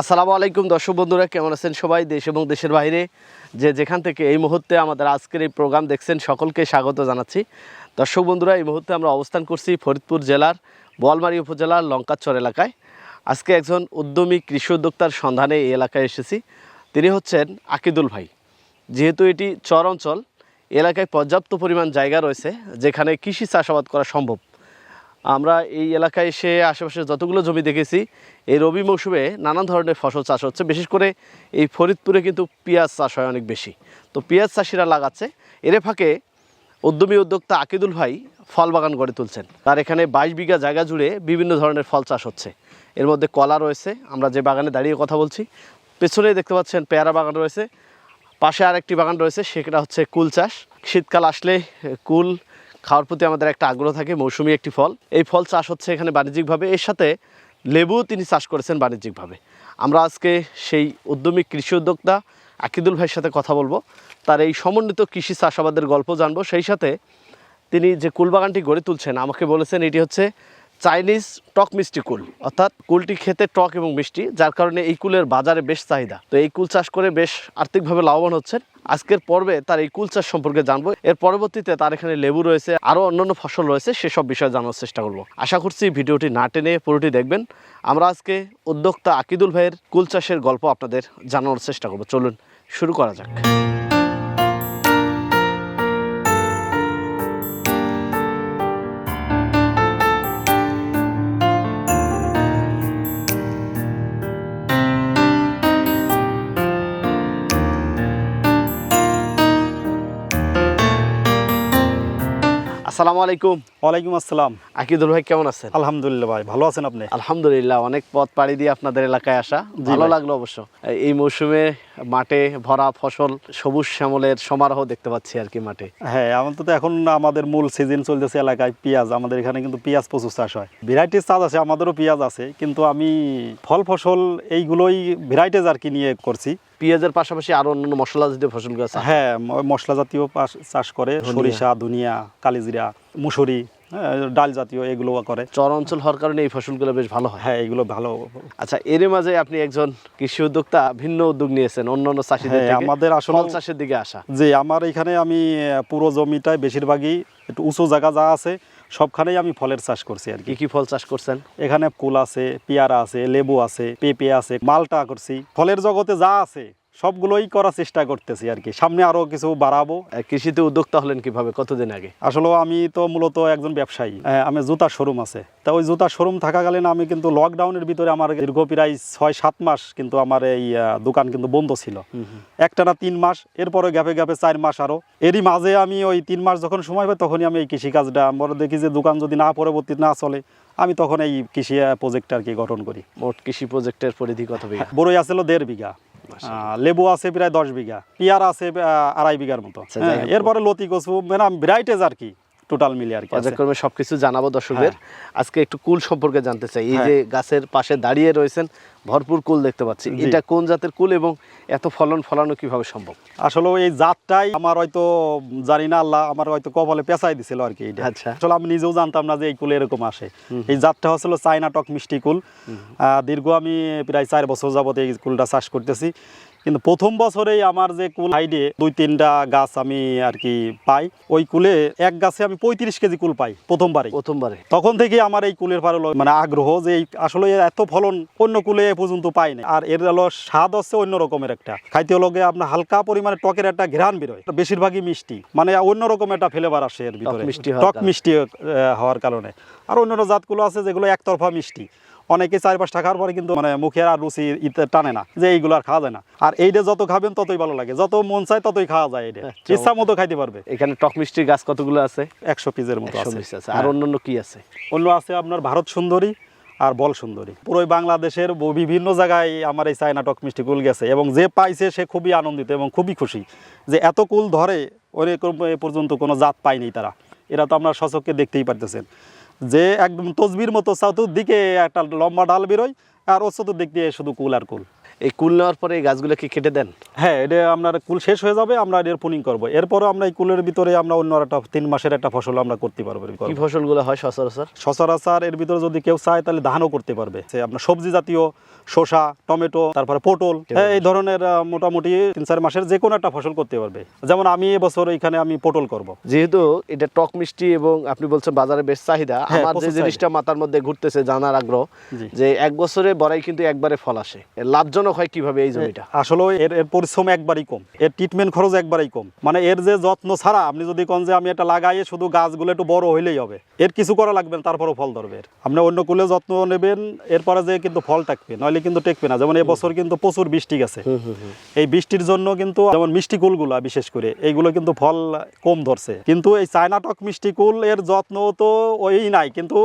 আসসালামু আলাইকুম, দর্শক বন্ধুরা, কেমন আছেন সবাই? দেশ এবং দেশের বাইরে যে যেখান থেকে এই মুহূর্তে আমাদের আজকের এই প্রোগ্রাম দেখছেন, সকলকে স্বাগত জানাচ্ছি। দর্শক বন্ধুরা, এই মুহূর্তে আমরা অবস্থান করছি ফরিদপুর জেলার বোয়ালমারী উপজেলার লঙ্কাচর এলাকায়। আজকে একজন উদ্যমী কৃষি উদ্যোক্তার সন্ধানে এই এলাকায় এসেছি। তিনি হচ্ছেন আকিদুল ভাই। যেহেতু এটি চর অঞ্চল, এলাকায় পর্যাপ্ত পরিমাণ জায়গা রয়েছে, যেখানে কৃষি চাষাবাদ করা সম্ভব। আমরা এই এলাকায় এসে আশেপাশে যতগুলো জমি দেখেছি, এই রবি মৌসুমে নানান ধরনের ফসল চাষ হচ্ছে। বিশেষ করে এই ফরিদপুরে কিন্তু পেঁয়াজ চাষ হয় অনেক বেশি। তো পেঁয়াজ চাষিরা লাগাচ্ছে। এর ফাঁকে উদ্যমী উদ্যোক্তা আকিদুল ভাই ফল বাগান গড়ে তুলছেন। তার এখানে বাইশ বিঘা জায়গা জুড়ে বিভিন্ন ধরনের ফল চাষ হচ্ছে। এর মধ্যে কলা রয়েছে, আমরা যে বাগানে দাঁড়িয়ে কথা বলছি, পেছনেই দেখতে পাচ্ছেন পেয়ারা বাগান রয়েছে। পাশে আরেকটি বাগান রয়েছে, সেটা হচ্ছে কুল চাষ। শীতকাল আসলে কুল খাওয়ার প্রতি আমাদের একটা আগ্রহ থাকে, মৌসুমি একটি ফল। এই ফল চাষ হচ্ছে এখানে বাণিজ্যিকভাবে। এর সাথে লেবু তিনি চাষ করেছেন বাণিজ্যিকভাবে। আমরা আজকে সেই উদ্যমী কৃষি উদ্যোক্তা আকিদুল ভাইয়ের সাথে কথা বলব। তার এই সমন্বিত কৃষি চাষাবাদের গল্প জানব। সেই সাথে তিনি যে কুলবাগানটি গড়ে তুলছেন, আমাকে বলেছেন এটি হচ্ছে চাইনিজ টক মিষ্টি কুল, অর্থাৎ কুলটি খেতে টক এবং মিষ্টি, যার কারণে এই কুলের বাজারে বেশ চাহিদা। তো এই কুল চাষ করে বেশ আর্থিকভাবে লাভবান হচ্ছেন। আজকের পর্বে তার এই কুল চাষ সম্পর্কে জানব। এর পরবর্তীতে তার এখানে লেবু রয়েছে, আরও অন্যান্য ফসল রয়েছে, সেসব বিষয়ে জানার চেষ্টা করব। আশা করছি ভিডিওটি না টেনে পুরোটি দেখবেন। আমরা আজকে উদ্যোক্তা আকিদুল ভাইয়ের কুল চাষের গল্প আপনাদের জানানোর চেষ্টা করব। চলুন, শুরু করা যাক। আসসালামু আলাইকুম। ওয়ালাইকুম আসসালাম। আকিদুল ভাই কেমন আছেন? আলহামদুলিল্লাহ ভাই ভালো আছেন আপনি? আলহামদুলিল্লাহ অনেক পথ পাড়ি দিয়ে আপনাদের এলাকায় আসা। ভালো লাগল অবশ্য। এই মৌসুমে মাঠে ভরা ফসল সবুজ শ্যামলের সমারোহ দেখতে পাচ্ছি আর কি মাঠে। হ্যাঁ আমাদের তো এখন আমাদের মূল সিজন চলতেছে এলাকায় পেঁয়াজ। আমাদের এখানে কিন্তু পেঁয়াজ প্রচুর চাষ হয়। ভ্যারাইটিস চাষ আছে আমাদেরও পেঁয়াজ আছে কিন্তু আমি ফল ফসল এইগুলোই ভ্যারাইটিস আর কি নিয়ে করছি। পেঁয়াজের পাশাপাশি আরও অন্যান্য মশলা জাতীয় আছে। হ্যাঁ মশলা জাতীয় চাষ করে। সরিষা ধনিয়া কালিজিরা মুসুরি। হ্যাঁ, ডাল জাতীয় এগুলো করে। চর অঞ্চল হওয়ার কারণে এই ফসলগুলো বেশ ভালো হয়। হ্যাঁ এগুলো ভালো। আচ্ছা এর মাঝে আপনি একজন কৃষি উদ্যোক্তা ভিন্ন উদ্যোগ নিয়েছেন অন্যান্য চাষিদের হ্যাঁ, আমাদের আসলে- চাষের দিকে আসা। যে আমার এখানে আমি পুরো জমিটায় বেশিরভাগই একটু উঁচু জায়গা যা আছে সবখানেই আমি ফলের চাষ করছি আর কি। কি কি ফল চাষ করছেন? এখানে কুল আছে পেয়ারা আছে লেবু আছে পেঁপে আছে মালটা করছি। ফলের জগতে যা আছে সবগুলোই করার চেষ্টা করতেছি আর কি। সামনে আরও কিছু বাড়াবো। কৃষিতে উদ্যোক্তা হলেন কীভাবে? কতদিন আগে? আসলে আমি তো মূলত একজন ব্যবসায়ী। আমি জুতার শোরুম আছে। তা ওই জুতার শোরুম থাকাকালীন আমি কিন্তু লকডাউনের ভিতরে আমার দীর্ঘ প্রায় ছয় সাত মাস কিন্তু আমার এই দোকান কিন্তু বন্ধ ছিল। একটানা তিন মাস এরপরে গ্যাপে গ্যাপে চার মাস আরও। এরই মাঝে আমি ওই তিন মাস যখন সময় পাই তখনই আমি এই কৃষিকাজটা আমরা দেখি যে দোকান যদি না পরবর্তী না চলে আমি তখন এই কৃষি প্রজেক্ট আর কি গঠন করি। মোট কৃষি প্রজেক্টের পরিধি কত বিঘা? বড়ই আছিল দেড় বিঘা। লেবু আছে প্রায় দশ বিঘা পিয়ার আছে আড়াই বিঘার মতো আচ্ছা, হ্যাঁ। এরপরে লতি কচু মানে ভ্যারাইটিস আর কি টোটাল মিলে আর কি। পর্যায়ক্রমে সবকিছু জানাব দর্শকদের। আজকে একটু কুল সম্পর্কে জানতে চাই। এই হ্যাঁ। যে গাছের পাশে দাঁড়িয়ে রয়েছেন ভরপুর কুল দেখতে পাচ্ছি। এটা কোন জাতের কুল এবং এত ফলন ফলানো কীভাবে সম্ভব? আসলে এই জাতটাই আমার হয়তো জানি না আল্লাহ আমার হয়তো কপালে পেঁচাই দিছিল আর কি এটা আচ্ছা। আসলে আমি নিজেও জানতাম না যে এই কুল এরকম আসে। এই জাতটা হচ্ছিল চাইনা টক মিষ্টি কুল। দীর্ঘ আমি প্রায় চার বছর যাবত এই কুলটা চাষ করতেছি। কিন্তু প্রথম বছরেই আমার যে কুল হাইডে দুই তিনটা গাছ আমি আর কি পাই ওই কুলে এক গাছে আমি পঁয়ত্রিশ কেজি কুল পাই প্রথমবারই। প্রথমবারে তখন থেকে আমার এই কুলের পারে মানে আগ্রহ যে এই আসলে এত ফলন অন্য কুলে এ পর্যন্ত পাই না আর এর হলো স্বাদ হচ্ছে অন্য রকমের একটা। খাইতে লগে আপনার হালকা পরিমাণে টকের একটা ঘ্রাণ বেরোয় বেশিরভাগই মিষ্টি। মানে অন্য রকম একটা ফ্লেভার আসে এর ভিতরে। মিষ্টি টক মিষ্টি হওয়ার কারণে। আর অন্যান্য জাতগুলো আছে যেগুলো একতরফা মিষ্টি। অনেকে চার পাঁচ টাকার পরে কিন্তু মানে মুখের আর রুচি টানে না যে এইগুলো আর খাওয়া যায় না। আর এইটা যত খাবেন ততই ভালো লাগে যত মন চায় ততই খাওয়া যায় এটা আচ্ছা। ইচ্ছা মতো খাইতে পারবে। এখানে টক মিষ্টির গাছ কতগুলো আছে? একশো পিসের মতো আছে। আর হ্যাঁ। অন্যান্য কি আছে? অন্য আছে আপনার ভারত সুন্দরী আর বল সুন্দরী। পুরোই বাংলাদেশের বিভিন্ন জায়গায় আমার এই চায়না টক মিষ্টি কুল গেছে এবং যে পাইছে সে খুবই আনন্দিত এবং খুবই খুশি যে এত কুল ধরে ওরকম এ পর্যন্ত কোনো জাত পায়নি তারা। এরা তো আপনার সচককে দেখতেই পারতেছেন। যে একদম তসবির মতো চতুর্দিকে একটা লম্বা ডাল বেরোয়, আর ওর চতুর্দিক দিয়ে শুধু কুল আর কুল। এই কুল নেওয়ার পরে এই গাছগুলো কি কেটে দেন? হ্যাঁ এটা আপনার কুল শেষ হয়ে যাবে আমরা এর পুনিং করব। এরপরে আমরা এই কুলের ভিতরে আমরা অন্য একটা তিন মাসের একটা ফসল আমরা করতে পারব কি ফসলগুলো হয় সচরাচর? সচরাচর এর ভিতরে যদি কেউ চায় তাহলে ধানও করতে পারবে। সে আপনার সবজি জাতীয় শসা টমেটো তারপরে পটল হ্যাঁ, এই ধরনের মোটামুটি তিন চার মাসের যে কোনো একটা ফসল করতে পারবে। যেমন আমি এবছর এখানে আমি পটল করব। যেহেতু এটা টক মিষ্টি এবং আপনি বলছেন বাজারে বেশ চাহিদা হ্যাঁ, আমার যে জিনিসটা মাথার মধ্যে ঘুরতেছে জানার আগ্রহ যে এক বছরে বড়াই কিন্তু একবারে ফল আসে। এর লাভজনক হয় কীভাবে এই জমিটা? আসলে এর এর পরিশ্রম একবারই কম। এর ট্রিটমেন্ট খরচ একবারই কম। মানে এর যে যত্ন ছাড়া আপনি যদি কোন যে আমি এটা লাগাইয়ে শুধু গাছগুলো একটু বড় হইলেই হবে। এর কিছু করা লাগবে না তারপরও ফল ধরবে। আপনি অন্য কুলে যত্ন নেবেন এরপরে যে কিন্তু ফল টাকবে নইলে কিন্তু টেকবে না। যেমন এবছর কিন্তু প্রচুর বৃষ্টি গেছে। এই বৃষ্টির জন্য কিন্তু যেমন মিষ্টি কুলগুলা বিশেষ করে এইগুলো কিন্তু ফল কম ধরছে। কিন্তু এই চায়না টক মিষ্টি কুল এর যত্ন তো ওই নাই। কিন্তু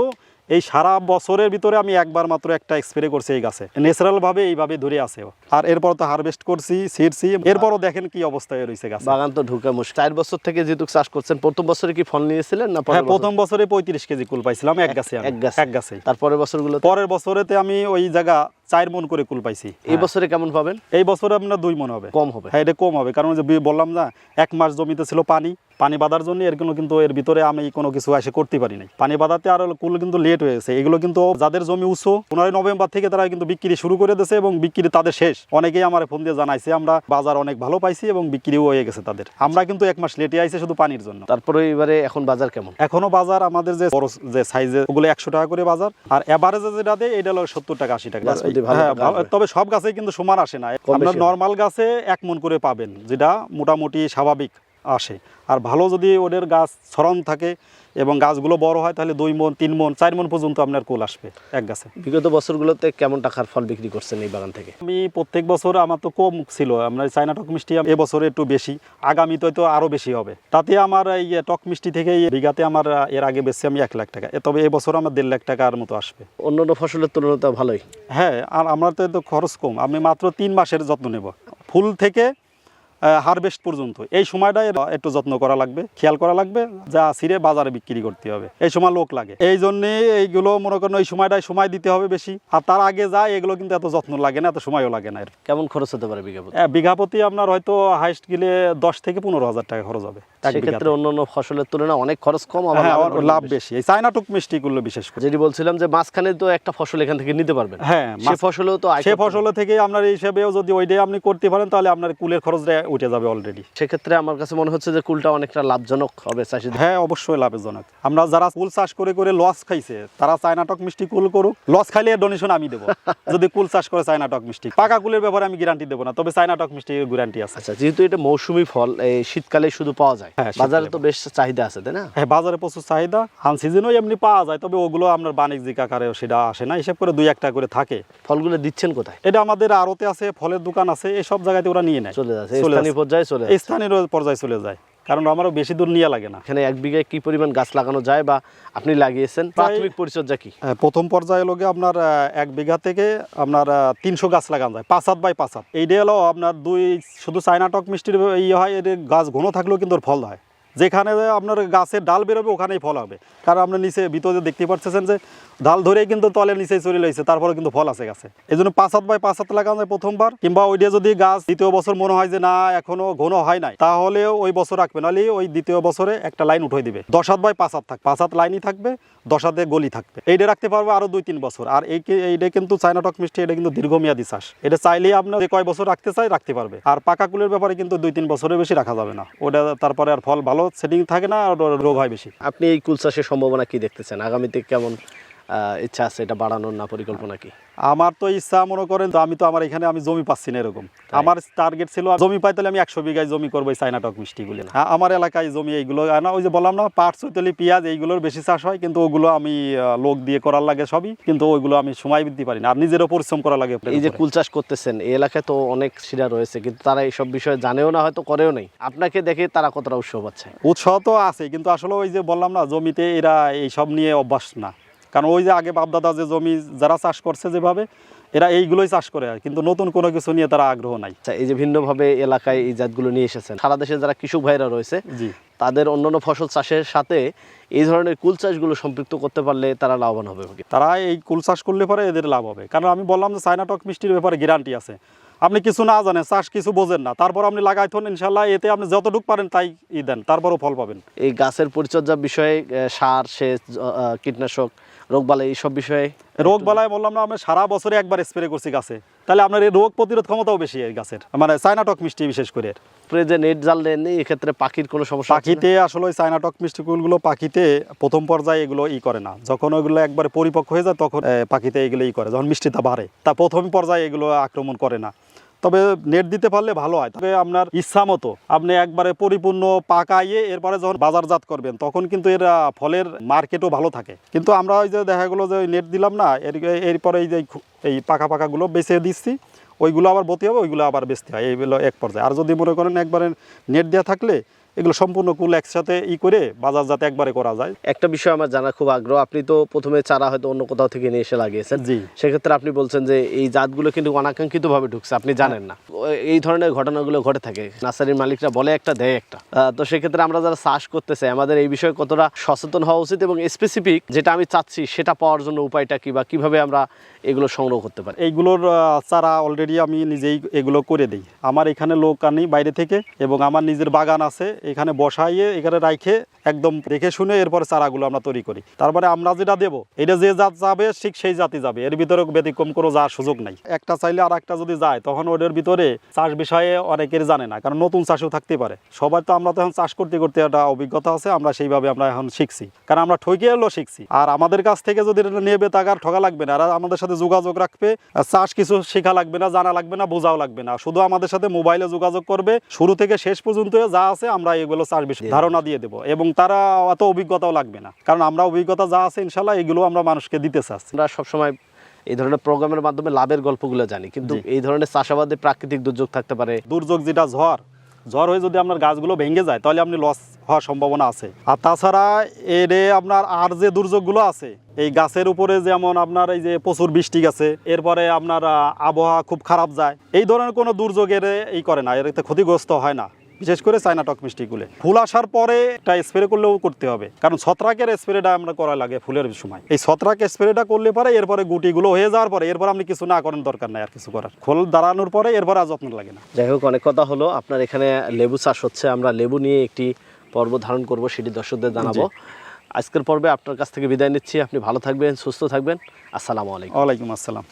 এই সারা বছরের ভিতরে আমি একবার মাত্র একটা স্প্রে করছি এই গাছে। ন্যাচারাল ভাবে এইভাবে ধরে আছে। আর এরপর তো হারভেস্ট করছি ছিঁড়ছি। এরপরও দেখেন কি অবস্থায় রয়েছে গাছ। বাগান তো ঢুকে মুশকিল। চার বছর থেকে যেহেতু চাষ করছেন প্রথম বছরে কি ফল নিয়েছিলেন না হ্যাঁ প্রথম বছরে? পঁয়ত্রিশ কেজি কুল পাইছিলাম এক গাছে এক গাছে। এক গাছে। তারপরের বছরগুলো পরের বছরেতে আমি ওই জায়গা চার মন করে কুল পাইছি। এই বছরে কেমন পাবেন? এই বছরে আপনার দুই মন হবে। কম হবে। হ্যাঁ এটা কম হবে। কারণ যে বললাম না এক মাস জমিতে ছিল পানি। পানি বাঁধার জন্য এর কোনো কিন্তু এর ভিতরে আমি কোনো কিছু এসে করতে পারি নাই। পানি বাঁধাতে আর কুল কিন্তু লেট হয়েছে এগুলো কিন্তু যাদের জমি উঁচু পনেরোই নভেম্বর থেকে তারা কিন্তু বিক্রি শুরু করে দিয়েছে এবং বিক্রি তাদের শেষ। অনেকেই আমার ফোন দিয়ে জানাইছে আমরা বাজার অনেক ভালো পাইছি এবং বিক্রিও হয়ে গেছে তাদের। আমরা কিন্তু এক মাস লেটে আইছে শুধু পানির জন্য। তারপরে এবারে এখন বাজার কেমন? এখনও বাজার আমাদের যে বড় যে সাইজে ওগুলো একশো টাকা করে বাজার। আর এভারেজে যেটা দেয় এটা হলো সত্তর টাকা আশি টাকা। ভালো হ্যাঁ। তবে সব গাছে কিন্তু সমান আসে না। আপনার নর্মাল গাছে এক মন করে পাবেন যেটা মোটামুটি স্বাভাবিক। আসে। আর ভালো যদি ওদের গাছ ছড়ান থাকে এবং গাছগুলো বড় হয় তাহলে দুই মন তিন মন চার মন পর্যন্ত আপনার কুল আসবে এক গাছে। বিগত বছরগুলোতে কেমন টাকার ফল বিক্রি করছেন এই বাগান থেকে? আমি প্রত্যেক বছর আমার তো কম ছিল আমরা চায়না টক মিষ্টি এবছরে একটু বেশি আগামীতে তো আরও বেশি হবে। তাতে আমার এই টক মিষ্টি থেকে বিঘাতে আমার এর আগে বেশি আমি এক লাখ টাকা এ তবে এবছর আমার দেড় লাখ টাকার মতো আসবে। অন্যান্য ফসলের তুলনায় ভালোই। হ্যাঁ আর আমার তো খরচ কম আমি মাত্র তিন মাসের যত্ন নেব। ফুল থেকে হারভেস্ট পর্যন্ত। এই সময়টা একটু যত্ন করা লাগবে খেয়াল করা লাগবে যা ছিঁড়ে বাজারে বিক্রি করতে হবে। এই সময় লোক লাগে। এই জন্যে এইগুলো মনে করেন ওই সময়টায় সময় দিতে হবে বেশি। আর তার আগে যায় এগুলো কিন্তু এত যত্ন লাগে না এত সময়ও লাগে না কেমন খরচ হতে পারে বিঘা প্রতি? হ্যাঁ, বিঘা আপনার হয়তো হাইস্ট গেলে দশ থেকে পনেরো হাজার টাকা খরচ হবে সেক্ষেত্রে বিঘাতে। অন্যান্য ফসলের তুলনায় অনেক খরচ কম হ্যাঁ লাভ বেশি। এই চায়না টুক মিষ্টিগুলো বিশেষ করে। যেটি বলছিলাম যে মাঝখানে তো একটা ফসল এখান থেকে নিতে পারবেন। হ্যাঁ সে ফসলেও তো সে ফসল থেকে আপনার এই হিসেবেও যদি ওইটাই আপনি করতে পারেন তাহলে আপনার কুলের খরচটা উঠে যাবে অলরেডি সেক্ষেত্রে আমার কাছে মনে হচ্ছে যে কুলটা অনেকটা লাভজনক হবে চাষিদের। হ্যাঁ অবশ্যই লাভজনক। আমরা যারা কুল চাষ করে করে লস খাইছে তারা চায়না টক মিষ্টি কুল করুক। লস খাইলে ডোনেশন আমি দেবো। যদি কুল চাষ করে চায়না টক মিষ্টি। পাকা কুলের ব্যাপারে আমি গ্যারান্টি দেবো না তবে চায়না টক মিষ্টির গ্যারান্টি আছে। আচ্ছা যেহেতু এটা মৌসুমী ফল এই শীতকালে শুধু পাওয়া যায়। হ্যাঁ, বাজারে তো বেশ চাহিদা আছে তাই না? হ্যাঁ বাজারে প্রচুর চাহিদা। আন সিজনও এমনি পাওয়া যায় তবে ওগুলো আপনার বাণিজ্যিক আকারে সেটা আসে না। হিসেব করে দুই একটা করে থাকে। ফলগুলো দিচ্ছেন কোথায়? এটা আমাদের আরতে আছে ফলের দোকান আছে এই সব জায়গাতে ওরা নিয়ে নেয়। চলে যাচ্ছে চলে স্থানীয় পর্যায়ে চলে স্থানীয় পর্যায়ে চলে যায়। কারণ আমারও বেশি দূর নিয়ে লাগে না। এখানে এক বিঘায় কি পরিমাণ গাছ লাগানো যায় বা আপনি লাগিয়েছেন? প্রাথমিক পরিচর্যা কি? হ্যাঁ, প্রথম পর্যায়ে লোকে আপনার এক বিঘা থেকে আপনার তিনশো গাছ লাগানো যায়। পাঁচ হাত বাই পাঁচ হাত। এইটা হলো আপনার দুই শুধু চায়না টক মিষ্টির ইয়ে হয় এদের গাছ ঘন থাকলেও কিন্তু ফল হয়। যেখানে আপনার গাছের ডাল বেরোবে, ওখানেই ফল হবে। কারণ আপনার নিচে ভিতরে দেখতে পাচ্ছেন যে, ডাল ধরেই কিন্তু তলের নিচে চলে রয়েছে তারপরে কিন্তু ফল আছে গাছে। এই জন্য পাঁচ হাত বাই পাঁচ হাত লাগানো যায় প্রথমবার, কিংবা ওইটা যদি গাছ দ্বিতীয় বছর মনে হয় যে, না, এখনও ঘন হয় নাই তাহলে ওই বছর রাখবে, নাহলে ওই দ্বিতীয় বছরে একটা লাইন উঠে দিবে। দশ হাত বাই পাঁচ হাত থাকবে পাঁচ হাত লাইনই থাকবে, দশ হাতে গলি থাকবে। এইটা রাখতে পারবে আরও দুই তিন বছর। আর এই এইটা কিন্তু চায়না টক মিষ্টি এটা কিন্তু দীর্ঘমেয়াদী চাষ। এটা চাইলেই আপনার কয় বছর রাখতে চাই রাখতে পারবে। আর পাকা কুলের ব্যাপারে কিন্তু দুই তিন বছরের বেশি রাখা যাবে না। ওটা তারপরে আর ফল ভালো সেটিং থাকে না আর রোগ হয় বেশি। আপনি এই কুল চাষের সম্ভাবনা কি দেখতেছেন? আগামীতে কেমন ইচ্ছা আছে এটা বাড়ানোর না পরিকল্পনা কি? আমার তো ইচ্ছা মনে করেন তো আমি তো আমার এখানে আমি জমি পাচ্ছি না এরকম। আমার টার্গেট ছিল জমি পাই তাহলে আমি একশো বিঘায় জমি করব এই চাইনা টক মিষ্টিগুলি হ্যাঁ আমার এলাকায় জমি এইগুলো না ওই যে বললাম না পাট চৈতলি পেঁয়াজ এইগুলোর বেশি চাষ হয় কিন্তু ওগুলো আমি লোক দিয়ে করার লাগে সবই কিন্তু ওইগুলো আমি সময় দিতে পারি না। আর নিজেরও পরিশ্রম করা লাগে এই যে কুল চাষ করতেছেন এই এলাকায় তো অনেক শিরা রয়েছে কিন্তু তারা এইসব বিষয়ে জানেও না হয়তো করেও নেই। আপনাকে দেখে তারা কতটা উৎসাহ পাচ্ছে? উৎসাহ তো আছে কিন্তু আসলে ওই যে বললাম না জমিতে এরা এইসব নিয়ে অভ্যাস না। কারণ ওই যে আগে বাপদাদা যে জমি যারা চাষ করছে যেভাবে এরা এইগুলোই চাষ করে কিন্তু নতুন কোনো কিছু নিয়ে তারা আগ্রহ নাই। আচ্ছা এই যে ভিন্নভাবে এলাকায় এই জাতগুলো নিয়ে এসেছেন সারা দেশে যারা কৃষক ভাইরা রয়েছে জি। তাদের অন্যান্য ফসল চাষের সাথে এই ধরনের কুল চাষগুলো সম্পৃক্ত করতে পারলে তারা লাভবান হবে তারা এই কুল চাষ করলে পরে এদের লাভ হবে। কারণ আমি বললাম যে চায়না টক মিষ্টির ব্যাপারে গ্যারান্টি আছে। আপনি কিছু না জানেন চাষ কিছু বোঝেন না। তারপর আপনি লাগাই থন ইনশাল্লাহ এতে আপনি যতটুকু পারেন তাই ই দেন তারপরও ফল পাবেন। এই গাছের পরিচর্যার বিষয়ে সার সেচ কীটনাশক রোগবালাই এইসব বিষয়ে রোগ বালায় বললাম না আমি সারা বছরে একবার স্প্রে করছি গাছে। তাহলে আপনার এই রোগ প্রতিরোধ ক্ষমতাও বেশি এই গাছের মানে চায়নাটক মিষ্টি বিশেষ করে। যে নেট জাল দেননি এক্ষেত্রে পাখির কোনো সমস্যা পাখিতে আসলে ওই চায়নাটক মিষ্টি কুলগুলো পাখিতে প্রথম পর্যায়ে এগুলো ই করে না। যখন ওইগুলো একবারে পরিপক্ক হয়ে যায় তখন পাখিতে এগুলো ই করে যখন মিষ্টিটা বাড়ে। তা প্রথম পর্যায়ে এগুলো আক্রমণ করে না। তবে নেট দিতে পারলে ভালো হয়। তবে আপনার ইচ্ছা মতো আপনি একবারে পরিপূর্ণ পাকাইয়ে এরপরে যখন বাজারজাত করবেন, তখন কিন্তু এর ফলের মার্কেটও ভালো থাকে। কিন্তু আমরা ওই যে দেখা গেলো যে নেট দিলাম না, এর, এরপরে এই যে এই পাকা পাকাগুলো বেছে দিচ্ছি, ওইগুলো আবার বতি হবে, ওইগুলো আবার বেচতে হয়। এইগুলো এক পর্যায়ে। আর যদি মনে করেন একবারে নেট দেওয়া থাকলে এগুলো সম্পূর্ণ কুল একসাথে ই করে বাজার যাতে একবারে করা যায়। একটা বিষয় আমার জানা খুব আগ্রহ আপনি তো প্রথমে চারা হয়তো অন্য কোথাও থেকে নিয়ে এসে লাগিয়েছেন। জি। সেক্ষেত্রে আপনি বলছেন যে এই জাতগুলো কিন্তু অনাকাঙ্ক্ষিত ভাবে ঢুকছে আপনি জানেন না। এই ধরনের ঘটনাগুলো ঘটে থাকে নার্সারির মালিকরা বলে একটা দেয় একটা। তো সেক্ষেত্রে আমরা যারা চাষ করতে চাই আমাদের এই বিষয়ে কতটা সচেতন হওয়া উচিত এবং স্পেসিফিক যেটা আমি চাচ্ছি সেটা পাওয়ার জন্য উপায়টা কি বা কীভাবে আমরা এগুলো সংগ্রহ করতে পারি? এইগুলোর চারা অলরেডি আমি নিজেই এগুলো করে দিই। আমার এখানে লোক আনি বাইরে থেকে এবং আমার নিজের বাগান আছে এখানে বসাইয়ে, এখানে রাখে একদম দেখে শুনে এরপরে চারাগুলো আমরা তৈরি করি। তারপরে আমরা যেটা দেবো, এটা যে জাত যাবে, ঠিক সেই জাতি যাবে। এর ভিতরে ব্যতিক্রম কোনো যাওয়ার সুযোগ নাই। একটা চাইলে আর একটা যদি যায়, তখন ওদের ভিতরে চাষ বিষয়ে অনেকের জানে না, কারণ নতুন চাষও থাকতে পারে। সবাই তো আমরা তো এখন চাষ করতে করতে একটা অভিজ্ঞতা আছে, আমরা সেইভাবে আমরা এখন শিখছি। কারণ আমরা ঠকে এলো শিখছি। আর আমাদের কাছ থেকে যদি এটা নেবে আর ঠকা লাগবে না। আর আমাদের সাথে যোগাযোগ রাখবে চাষ কিছু শেখা লাগবে না, জানা লাগবে না, বোঝাও লাগবে না। শুধু আমাদের সাথে মোবাইলে যোগাযোগ করবে, শুরু থেকে শেষ পর্যন্ত যা আছে আমরা এগুলো চাষ বিষয়ে ধারণা দিয়ে দেবো। এবং তারা অত অভিজ্ঞতাও লাগবে না। কারণ আমরা অভিজ্ঞতা যা আছে ইনশাল্লাহ এগুলো আমরা মানুষকে দিতে চাচ্ছি আমরা সবসময় এই ধরনের প্রোগ্রামের মাধ্যমে লাভের গল্পগুলো জানি। কিন্তু এই ধরনের চাষাবাদে প্রাকৃতিক দুর্যোগ থাকতে পারে। দুর্যোগ যেটা ঝড় ঝড় হয়ে যদি আপনার গাছগুলো ভেঙে যায় তাহলে আপনি লস হওয়ার সম্ভাবনা আছে। আর তাছাড়া এরে আপনার আর যে দুর্যোগগুলো আছে এই গাছের উপরে যেমন আপনার এই যে প্রচুর বৃষ্টি গেছে এরপরে আপনার আবহাওয়া খুব খারাপ যায় এই ধরনের কোনো দুর্যোগ দুর্যোগের এই করে না এর ক্ষতিগ্রস্ত হয় না। বিশেষ করে চায়না টক মিষ্টিগুলো। ফুল আসার পরে একটা স্প্রে করলেও করতে হবে। কারণ ছত্রাকের স্প্রেটা আমরা করা লাগে ফুলের সময়। এই ছত্রাক স্প্রেটা করলে পরে এরপরে গুটিগুলো হয়ে যাওয়ার পরে এরপর আপনি কিছু না করেন দরকার নাই আর কিছু করার। খোল দাঁড়ানোর পরে এরপর আর যত্ন লাগে না। যাই হোক অনেক কথা হলো। আপনার এখানে লেবু চাষ হচ্ছে। আমরা লেবু নিয়ে একটি পর্ব ধারণ করব সেটি দর্শকদের জানাব। আজকের পর্বে আপনার কাছ থেকে বিদায় নিচ্ছি। আপনি ভালো থাকবেন সুস্থ থাকবেন। আসসালামু আলাইকুম। ওয়ালাইকুম আসসালাম।